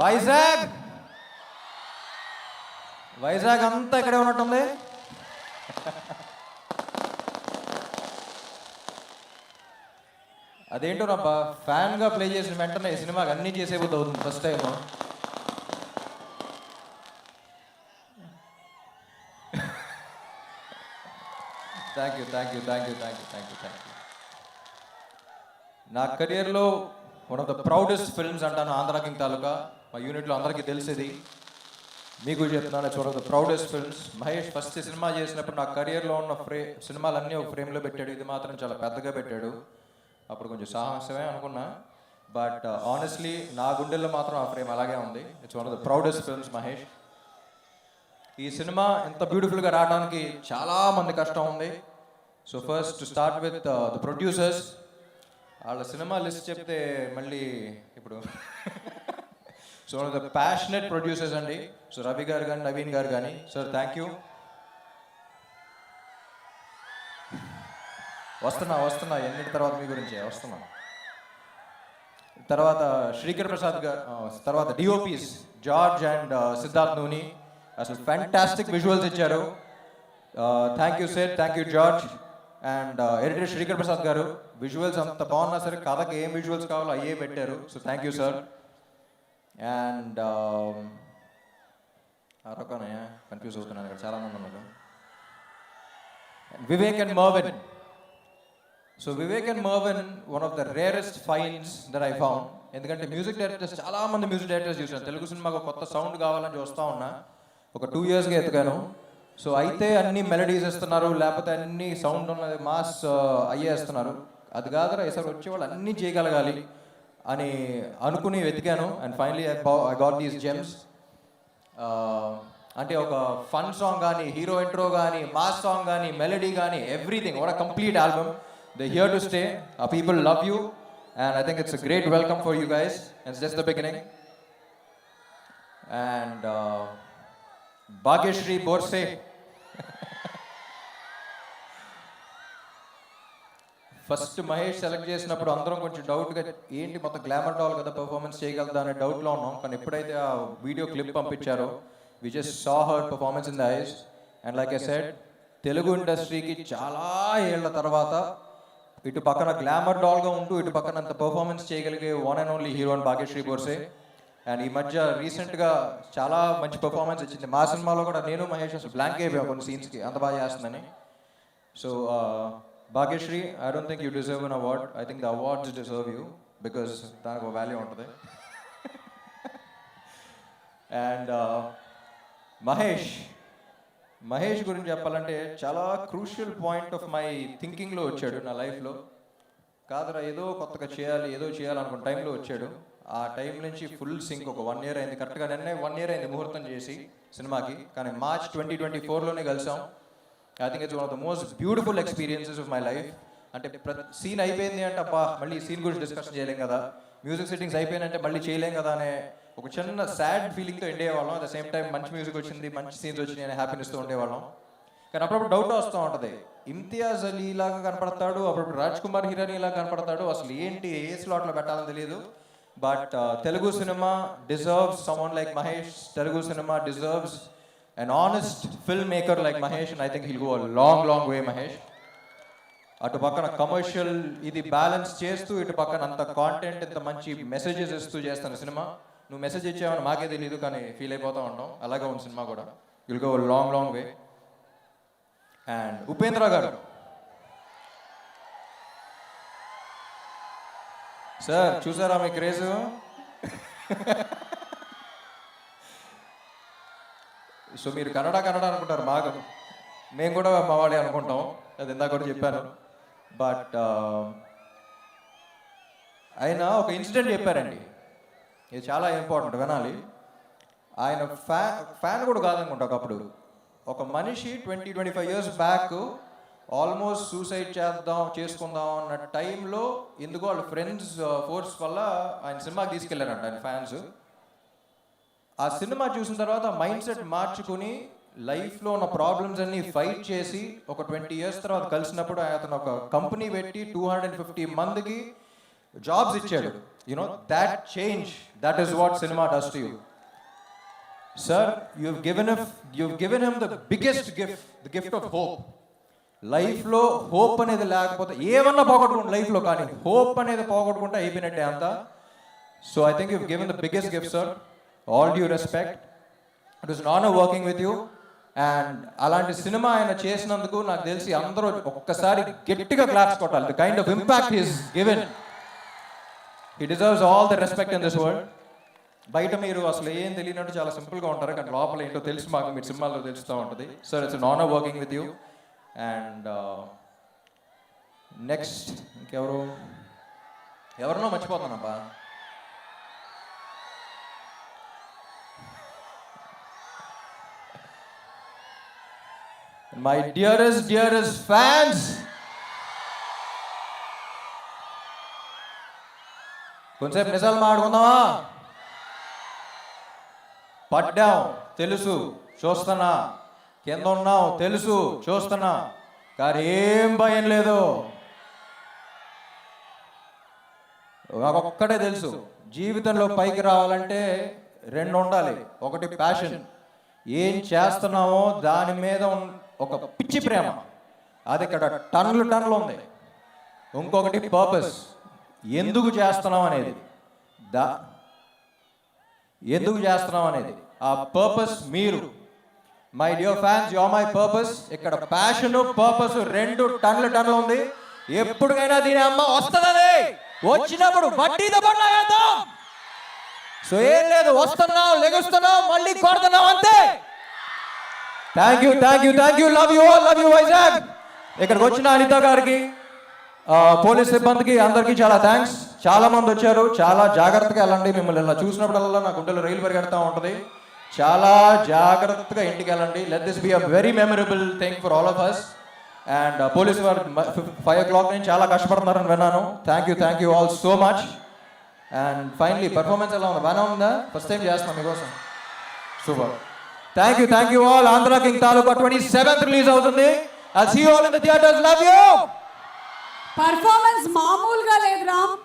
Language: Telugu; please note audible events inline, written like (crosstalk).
వైజాగ్. వైజాగ్ అంతా ఇక్కడే ఉన్నట్టుంది. అదేంటో నబ్బా ఫ్యాన్గా ప్లే చేసిన వెంటనే సినిమాకి అన్నీ చేసే అవుతుంది first time thank you thank you thank you thank you thank you thank you నా కెరియర్లో one of the proudest films అంటాను ఆంధ్ర కింగ్ తాలూకా. మా యూనిట్లో అందరికీ తెలిసేది. మీకు చెప్తున్నాను చూడదు proudest films Mahesh first cinema చేసినప్పుడు నా కెరియర్లో ఉన్న ఫ్రే సినిమాలన్నీ ఒక ఫ్రేమ్లో పెట్టాడు. ఇది మాత్రం చాలా పెద్దగా పెట్టాడు. అప్పుడు కొంచెం సాహసమే అనుకున్నా. బట్ ఆనెస్ట్లీ uh, నా గుండెల్లో మాత్రం ఆ ఫ్రేమ్ అలాగే ఉంది. It's one of the proudest films Mahesh. ఈ సినిమా ఇంత బ్యూటిఫుల్గా రావడానికి చాలా మంది కష్టం ఉంది. So first to start with the producers వాళ్ళ సినిమా లిస్ట్ చెప్తే మళ్ళీ ఇప్పుడు సో ద ప్యాషనెట్ ప్రొడ్యూసర్స్ అండి. సో రవి గారు కానీ నవీన్ గారు కానీ సార్ థ్యాంక్ యూ వస్తున్నా వస్తున్నా ఎన్నిటి తర్వాత మీ గురించి? వస్తున్నా. తర్వాత శ్రీకర్ ప్రసాద్ గారు తర్వాత DOPs George and Siddharth Nooni అసలు ఫ్యాంటాస్టిక్ విజువల్స్ ఇచ్చారు. Thank you sir thank you George and editor Srikar Prasad garu visuals అంత బాగున్నా సరే కథకి ఏం విజువల్స్ కావాలో అయ్యే పెట్టారు. So thank you sir and అరొకనయ్య confuse అవుతున్నాను ఇక్కడ చాలా మంది ఉన్నారు Vivek and Marvin so Vivek and Marvin one of the rarest finds that I found ఎందుకంటే మ్యూజిక్ డైరెక్టర్స్ చాలా మంది మ్యూజిక్ డైరెక్టర్స్ చూసాను తెలుగు సినిమాకు కొత్త సౌండ్ కావాలని చూస్తూ ఉన్నా. ఒక టూ ఇయర్స్గా ఎత్తుకాను సో అయితే అన్ని మెలడీస్ ఇస్తున్నారు లేకపోతే అన్ని సౌండ్ ఉన్నది మాస్ uh, అయ్యేస్తున్నారు. అది కాదురా ఈసారి వచ్చే వాళ్ళు అన్నీ చేయగలగాలి. అని అనుకుని వెతికాను. And finally I got these gems అంటే ఒక ఫన్ సాంగ్ కానీ హీరో ఇంట్రో కానీ మాస్ సాంగ్ కానీ మెలడీ కానీ everything what complete album the here to stay ఆ people love you and I think it's great welcome for you guys it's just the beginning and Bhagyashri Borse first Mahesh select చేసినప్పుడు అందరం కొంచెం డౌట్గా ఏంటి మొత్తం గ్లామర్ డాల్ కదా పర్ఫార్మెన్స్ చేయగలదా అనే డౌట్లో ఉన్నాం. కానీ ఎప్పుడైతే ఆ వీడియో క్లిప్ పంపించారో we just saw her performance in the eyes and like I said Telugu ఇండస్ట్రీకి చాలా ఏళ్ళ తర్వాత ఇటు పక్కన గ్లామర్ డాల్గా ఉంటూ ఇటు పక్కన అంత పర్ఫార్మెన్స్ చేయగలిగే వన్ అండ్ ఓన్లీ హీరో అని భాగ్యశ్రీ బోర్సే అండ్ ఈ మధ్య రీసెంట్గా చాలా మంచి పర్ఫార్మెన్స్ ఇచ్చింది. మా సినిమాలో కూడా నేను మహేష్ అసలు బ్లాంక్ అయిపోయాం కొన్ని సీన్స్కి అంత బాగా చేస్తుందని so Bhagyashri I don't think you deserve an award I think the awards deserve you because దానికి ఒక వాల్యూ ఉంటుంది. అండ్ మహేష్ మహేష్ గురించి చెప్పాలంటే చాలా క్రూషియల్ పాయింట్ ఆఫ్ మై థింకింగ్లో వచ్చాడు నా లైఫ్లో కాదురా ఏదో కొత్తగా చేయాలి ఏదో చేయాలనుకున్న టైంలో వచ్చాడు. ఆ టైం నుంచి ఫుల్ సింక్ ఒక వన్ ఇయర్ అయింది. కరెక్ట్గా నిన్నే వన్ ఇయర్ అయింది ముహూర్తం చేసి సినిమాకి. కానీ మార్చ్ ట్వంటీ ట్వంటీ ఫోర్లోనే కలిసాం. I think it's one of the most beautiful experiences of my life అంటే సీన్ అయిపోయింది అంటే అబ్బా మళ్ళీ సీన్ గురించి డిస్కషన్ చేయలేం కదా. మ్యూజిక్ సెట్టింగ్స్ అయిపోయినంటే మళ్ళీ చేయలేం కదా అనే ఒక చిన్న సాడ్ ఫీలింగ్తో ఉండేవాళ్ళం అట్ ద సేమ్ టైం మంచి మ్యూజిక్ వచ్చింది మంచి సీన్స్ వచ్చినాయి అనే హ్యాపీనెస్తో ఉండేవాళ్ళం. కానీ అప్పుడప్పుడు డౌట్ వస్తూ ఉంటుంది. ఇమ్తియాజ్ అలీ లాగా కనపడతాడు అప్పుడప్పుడు రాజ్ కుమార్ హీరోని ఇలా కనపడతాడు. అసలు ఏంటి ఏ స్లాట్లో పెట్టాలని తెలియదు but uh, Telugu cinema deserves someone like Mahesh Telugu cinema deserves an honest film maker like Mahesh I I think go a long long way Mahesh అటు పక్కన కమర్షియల్ ఇది బ్యాలెన్స్ చేస్తూ ఇటు పక్కన అంత కాంటెంట్ ఇంత మంచి మెసేజెస్ ఇస్తూ చేస్తాను సినిమా. నువ్వు మెసేజ్ ఇచ్చావని మాకే తెలియదు కానీ ఫీల్ అయిపోతూ ఉంటాం అలాగే ఉంది సినిమా కూడా. Will go long long way and Upendra garu. Sir చూసారా మీ క్రేజ్ (laughs) సో మీరు కన్నడ కన్నడ అనుకుంటారు బాగా. మేము కూడా మా అనుకుంటాం. అది ఇందాక కూడా చెప్పాను. బట్ um, ఆయన ఒక ఇన్సిడెంట్ చెప్పారండి. ఇది చాలా ఇంపార్టెంట్ వినాలి. ఆయన ఫ్యా ఫ్యాన్ కూడా కాదనుకుంటా ఒకప్పుడు. ఒక మనిషి twenty twenty five years back almost suicide చేద్దాం చేసుకుందాం అన్న టైంలో ఎందుకో వాళ్ళ ఫ్రెండ్స్ ఫోర్స్ uh, వల్ల ఆయన సినిమాకి తీసుకెళ్ళారంట ఆయన ఫ్యాన్స్ ఆ సినిమా చూసిన తర్వాత మైండ్ సెట్ మార్చుకుని లైఫ్లో ఉన్న ప్రాబ్లమ్స్ అన్ని ఫైట్ చేసి ఒక ట్వంటీ ఇయర్స్ తర్వాత కలిసినప్పుడు అతను ఒక కంపెనీ పెట్టి టూ హండ్రెడ్ ఫిఫ్టీ మందికి జాబ్స్ ఇచ్చాడు. You know that change that is what cinema does to you sir you given you've given him the biggest gift the gift of hope లైఫ్లో హోప్ అనేది లేకపోతే ఏమన్నా పోగొట్టుకుంటే లైఫ్లో కానీ హోప్ అనేది పోగొట్టుకుంటే అయిపోయినట్టే అంత. So I think you given the biggest gift sir all due respect it is honour working with you and అలాంటి సినిమా ఆయన చేసినందుకు నాకు తెలిసి అందరూ ఒక్కసారి గట్టిగా క్లాప్స్ కొట్టాలి. The kind of impact is given he deserves all the respect in this world బయట మీరు అసలు ఏం తెలియనట్టు చాలా సింపుల్గా ఉంటారు కానీ లోపల ఏంటో తెలుసు మాకు మీరు సినిమాల్లో తెలుస్తూ ఉంటుంది. Sir it's non working with you and next ఇంకెవరు? ఎవరినో మర్చిపోతున్నానబ్బా. మై డియరెస్ట్ డియరెస్ట్ ఫ్యాన్స్ కొంచెంసేపు నిజాలు మాడుకుందామా పడ్డాం తెలుసు చూస్తున్నా. కింద ఉన్నాం తెలుసు చూస్తున్నా. కానీ ఏం భయం లేదు. ఒక్కటే తెలుసు. జీవితంలో పైకి రావాలంటే రెండు ఉండాలి. ఒకటి ప్యాషన్ ఏం చేస్తున్నామో దాని మీద ఒక పిచ్చి ప్రేమ. అది ఇక్కడ టన్నులు టన్నులు ఉంది. ఇంకొకటి పర్పస్ ఎందుకు చేస్తున్నాం అనేది. దా ఎందుకు చేస్తున్నాం అనేది. ఆ పర్పస్ మీరు. My dear fans yo my purpose ఇక్కడ ప్యాషన్ పర్పస్ రెండు టన్నుల టన్నులు ఉంది. ఎప్పుడుకైనా దీని అమ్మ వస్తుందని. వచ్చినప్పుడు వడ్డీతో పడలాగేద్దాం సో ఏం లేదు వస్తున్నాం లెగుస్తున్నాం మళ్ళీ కొడుతున్నాం అంతే. Thank you thank you thank you love you love you Vizag ఇక్కడికి వచ్చిన అనిత గారికి పోలీస్ సిబ్బందికి అందరికీ చాలా థ్యాంక్స్ చాలా మంది వచ్చారు. చాలా జాగ్రత్తగా వెళ్ళండి. మిమ్మల్ని ఇలా చూసినప్పుడల్లా నా గుండెలో రైలు పరిగెడతా ఉంటుంది. చాలా జాగ్రత్తగా ఇంటికి వెళ్ళండి. Let this be a very memorable thing for all of us and police వారు ఫైవ్ ఓ క్లాక్ నుంచి చాలా కష్టపడుతున్నారని విన్నాను. Thank you thank you all so much and finally performance ఎలా ఉంది? బాగానే ఉందా? ఫస్ట్ టైం చేస్తున్నాం మీకోసం. Super thank you thank you all Andhra king Taluka twenty seventh release అవుతుంది I see all in the theatres love you performance మామూలుగా లేదు రామ్.